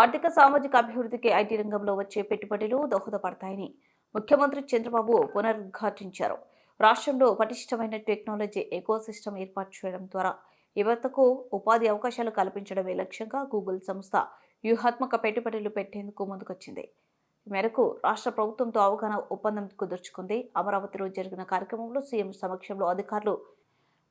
ఆర్థిక సామాజిక అభివృద్ధికి ఐటీ రంగంలో వచ్చే పెట్టుబడులు దోహదపడతాయని ముఖ్యమంత్రి చంద్రబాబు పునరుద్ఘాటించారు. రాష్ట్రంలో పటిష్టమైన టెక్నాలజీ ఎకోసిస్టమ్ ఏర్పాటు చేయడం ద్వారా యువతకు ఉపాధి అవకాశాలు కల్పించడమే లక్ష్యంగా గూగుల్ సంస్థ వ్యూహాత్మక పెట్టుబడులు పెట్టేందుకు ముందుకొచ్చింది. మేరకు రాష్ట్ర ప్రభుత్వంతో అవగాహన ఒప్పందం కుదుర్చుకుంది. అమరావతిలో జరిగిన కార్యక్రమంలో సీఎం సమక్షంలో అధికారులు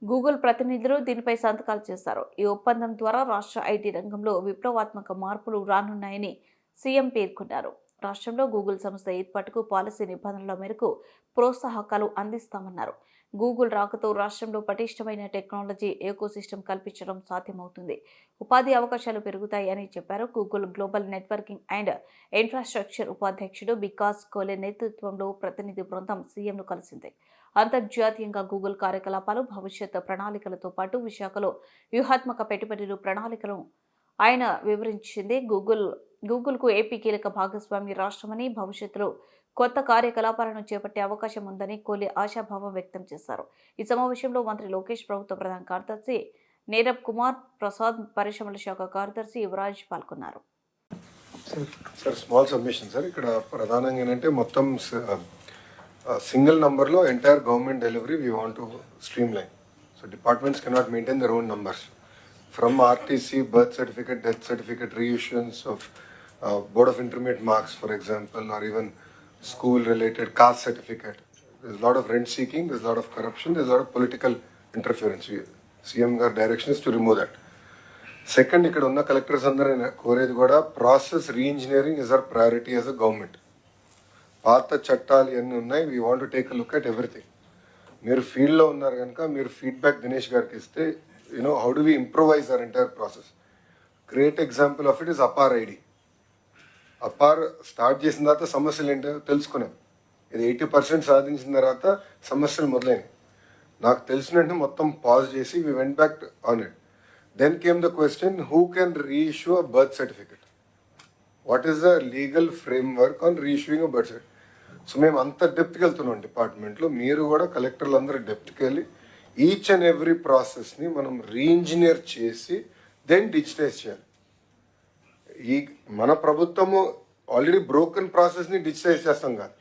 గూగుల్ ప్రతినిధులు దీనిపై సంతకాలు చేశారు. ఈ ఒప్పందం ద్వారా రాష్ట్ర ఐటీ రంగంలో విప్లవాత్మక మార్పులు రానున్నాయని సీఎం పేర్కొన్నారు. రాష్ట్రంలో గూగుల్ సంస్థ ఏర్పాటుకు పాలసీ నిబంధనల మేరకు ప్రోత్సాహకాలు అందిస్తామన్నారు. గూగుల్ రాకతో రాష్ట్రంలో పటిష్టమైన టెక్నాలజీ ఎకోసిస్టమ్ కల్పించడం సాధ్యమవుతుంది. ఉపాధి అవకాశాలు పెరుగుతాయి అని చెప్పారు Google global networking and infrastructure ఉపాధ్యక్షుడు బికాస్ కోలే నేతృత్వంలో ప్రతినిధి బృందం సీఎంను కలిసింది. అంతర్జాతీయంగా గూగుల్ కార్యకలాపాలు భవిష్యత్ ప్రణాళికలతో పాటు విశాఖలో వ్యూహాత్మక పెట్టుబడులు ప్రణాళికలను ఆయన వివరించింది. గూగుల్ గూగుల్కు ఏపీ కీలక భాగస్వామి రాష్ట్రమని భవిష్యత్తులో కొత్త కార్యకలాపాలను చేపట్టే అవకాశం ఉందని కోహ్లీ ఆశాభావం వ్యక్తం చేశారు. ఈ సమావేశంలో మంత్రి లోకేష్ ప్రభుత్వ ప్రధాన కార్యదర్శి నీరబ్ కుమార్ ప్రసాద్ పరిశ్రమల శాఖ కార్యదర్శి యువరాజ్ పాల్గొన్నారు. Sir small submission sir. ఇక్కడ ప్రధానంగా ఏంటంటే మొత్తం సింగిల్ నంబర్లో entire government delivery we want to streamline so departments cannot maintain their own numbers. From RTC birth certificate death board of intermediate marks for example or even school related caste certificate this lot of rent seeking this lot of corruption this lot of political interference CM గారి direction is to remove that second ఇక్కడ ఉన్న collectors అందరూ నేను కోరేది కూడా process reengineering is our priority as a government పాత చట్టాలు ఇవన్నీ ఉన్నాయి we want to take look at everything మీరు ఫీల్డ్లో ఉన్నారు కనుక మీరు ఫీడ్బ్యాక్ దినేష్ గారికి ఇస్తే you know how do we improvise our entire process great example of it is APAAR ID APAAR start చేసిన తర్వాత సమస్యలు ఏంటో తెలుసుకున్నాం. ఇది ఎయిటీ పర్సెంట్ సాధించిన తర్వాత సమస్యలు మొదలైనవి నాకు తెలిసినట్టు మొత్తం పాజ్ చేసి we went back on it. Then came the question who can reissue a birth certificate what is the legal framework on reissuing a birth certificate so మేము అంత డెప్త్కి వెళ్తున్నాం డిపార్ట్మెంట్లో మీరు కూడా కలెక్టర్లు అందరూ డెప్త్కి వెళ్ళి ఈచ్ అండ్ ఎవ్రీ ప్రాసెస్ని మనం రీఇంజనీర్ చేసి దెన్ డిజిటైజ్ చేయాలి. ఈ మన ప్రభుత్వము ఆల్రెడీ బ్రోకెన్ ప్రాసెస్ని డిజిటైజ్ చేస్తాం కాదు.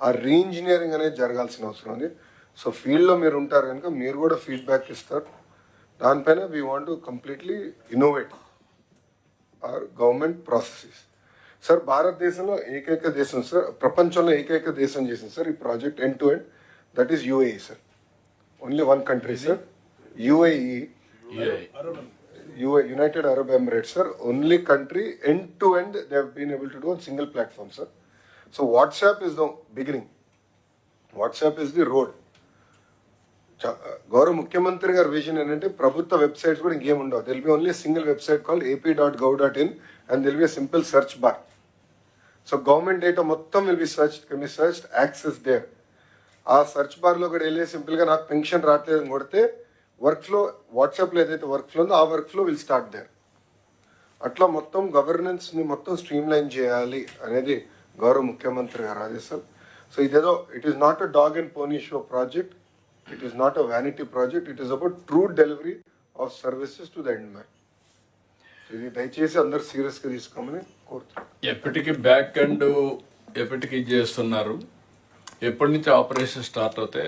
ఆ రీఇంజనీరింగ్ అనేది జరగాల్సిన అవసరం ఉంది. సో ఫీల్డ్లో మీరు ఉంటారు కనుక మీరు కూడా ఫీడ్బ్యాక్ ఇస్తారు. దానిపైన we want to completely innovate our government processes sir భారతదేశంలో ఏకైక దేశం సార్ ప్రపంచంలో ఏకైక దేశం చేసింది సార్ ఈ project end to end that is UAE sir only one country sir UAE United Arab Emirates, sir, only country end to end they have been able to do on single platform, sir. So WhatsApp is the beginning. WhatsApp is the గౌరవ ముఖ్యమంత్రి uh, గారి vision ఏంటంటే ప్రభుత్వ websites కూడా ఇంకేం ఉండవు. There'll be only single website call AP dot gov dot in and there'll be simple search bar so government data మొత్తం will be search can be search access there ఆ search బార్లో కూడా వెళ్ళి సింపుల్గా నాకు పెన్షన్ రావట్లేదు అని కొడితే వర్క్ ఫ్లో వాట్సాప్లో ఏదైతే వర్క్ ఫ్లో ఉందో ఆ work flow will start there అట్లా మొత్తం గవర్నెన్స్ని మొత్తం స్ట్రీమ్ లైన్ చేయాలి అనేది గౌరవ ముఖ్యమంత్రి గారు ఆదేశాలు సో ఇదేదో it is not a dog and pony show project it is not a vanity project it is about true delivery of services to the end man ఇది దయచేసి అందరు సీరియస్గా తీసుకోమని కోరుతున్నాను. ఎప్పటికీ బ్యాక్ అండ్ ఎప్పటికి చేస్తున్నారు? ఎప్పటి నుంచి ఆపరేషన్ స్టార్ట్ అవుతాయి?